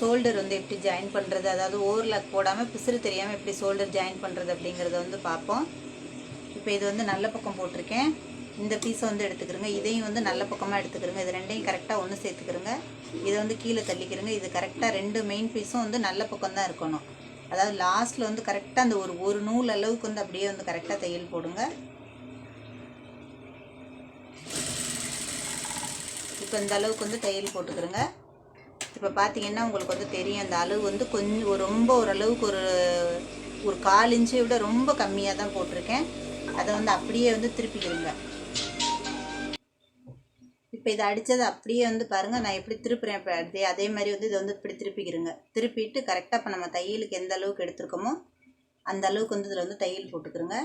Shoulder வந்து எப்படி join பண்ணுறது அதாவது ஓவர்லாக் போடாமல் பிசுறு தெரியாமல் எப்படி ஷோல்டர் ஜாயின் பண்ணுறது அப்படிங்கிறத வந்து பார்ப்போம். இப்போ இது வந்து நல்ல பக்கம் போட்டிருக்கேன். இந்த பீஸை வந்து எடுத்துக்கிறோங்க இதையும் வந்து நல்ல பக்கமாக எடுத்துக்கிறோங்க இது ரெண்டையும் கரெக்டாக ஒன்று சேர்த்துக்கிறோங்க இதை வந்து கீழே தள்ளிக்கிறோங்க இது கரெக்டாக ரெண்டு மெயின் பீஸும் வந்து நல்ல பக்கம் தான் இருக்கணும். அதாவது லாஸ்ட்டில் வந்து கரெக்டாக அந்த ஒரு ஒரு நூல் அளவுக்கு வந்து அப்படியே வந்து கரெக்டாக தையல் போடுங்க. இப்போ இந்த அளவுக்கு வந்து தையல் போட்டுக்கிறோங்க இப்போ பார்த்தீங்கன்னா உங்களுக்கு வந்து தெரியும் அந்த அளவு வந்து கொஞ்சம் ஒரு ரொம்ப ஓரளவுக்கு ஒரு ஒரு கால் இன்ச்சை விட ரொம்ப கம்மியாக தான் போட்டிருக்கேன். அதை வந்து அப்படியே வந்து திருப்பிக்கிறோங்க இப்போ இதை அடித்தது அப்படியே வந்து பாருங்கள் நான் எப்படி திருப்புறேன் இப்போ அதே அதே மாதிரி வந்து இதை வந்து இப்படி திருப்பிக்கிறேங்க திருப்பிட்டு கரெக்டாக இப்போ நம்ம தையலுக்கு எந்த அளவுக்கு எடுத்துருக்கோமோ அந்த அளவுக்கு வந்து இதில் வந்து தையல் போட்டுக்கிறோங்க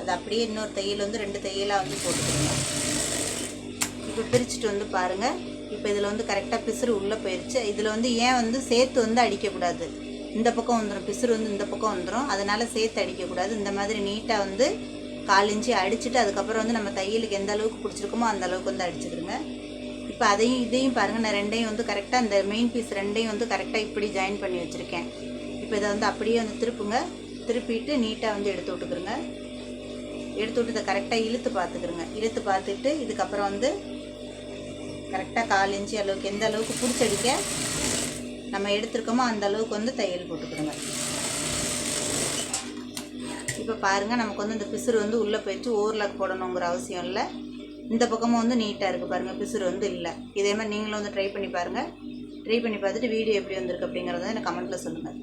அது அப்படியே இன்னொரு தையல் வந்து ரெண்டு தையலாக வந்து போட்டுக்கிறோங்க இப்போ பிரிச்சுட்டு வந்து பாருங்கள் இப்போ இதில் வந்து கரெக்டாக பிசுறு உள்ளே போயிடுச்சு இதில் வந்து ஏன் வந்து சேர்த்து வந்து அடிக்கக்கூடாது? இந்த பக்கம் வந்துடும் பிசுறு வந்து இந்த பக்கம் வந்துடும் அதனால் சேர்த்து அடிக்கக்கூடாது. இந்த மாதிரி நீட்டாக வந்து கால் அடிச்சுட்டு அதுக்கப்புறம் வந்து நம்ம தையலுக்கு எந்த அளவுக்கு பிடிச்சிருக்கோமோ அந்த அளவுக்கு வந்து அடிச்சுக்கிடுங்க. இப்போ அதையும் இதையும் பாருங்கள் நான் ரெண்டையும் வந்து கரெக்டாக இந்த மெயின் பீஸ் ரெண்டையும் வந்து கரெக்டாக இப்படி ஜாயின் பண்ணி வச்சுருக்கேன். இப்போ இதை வந்து அப்படியே வந்து திருப்புங்க. திருப்பிட்டு நீட்டாக வந்து எடுத்து விட்டுக்கிறோங்க எடுத்து விட்டு இதை கரெக்டாக இழுத்து பார்த்துக்கிறோங்க இழுத்து பார்த்துட்டு இதுக்கப்புறம் வந்து கரெக்டாக கால் இன்ச்சு அளவுக்கு எந்த அளவுக்கு பிடிச்சடிக்க நம்ம எடுத்துருக்கோமோ அந்த அளவுக்கு வந்து தையல் போட்டுக்கிறோங்க. இப்போ பாருங்கள் நமக்கு வந்து இந்த பிசுறு வந்து உள்ளே போயிடுச்சு. ஓவர்லாக் போடணுங்கிற அவசியம் இல்லை. இந்த பக்கமும் வந்து நீட்டாக இருக்குது பாருங்கள் பிசுறு வந்து இல்லை. இதே மாதிரி நீங்களும் வந்து ட்ரை பண்ணி பாருங்கள் ட்ரை பண்ணி பார்த்துட்டு வீடியோ எப்படி வந்திருக்கு அப்படிங்கிறத எனக்கு கமெண்ட்டில் சொல்லுங்கள்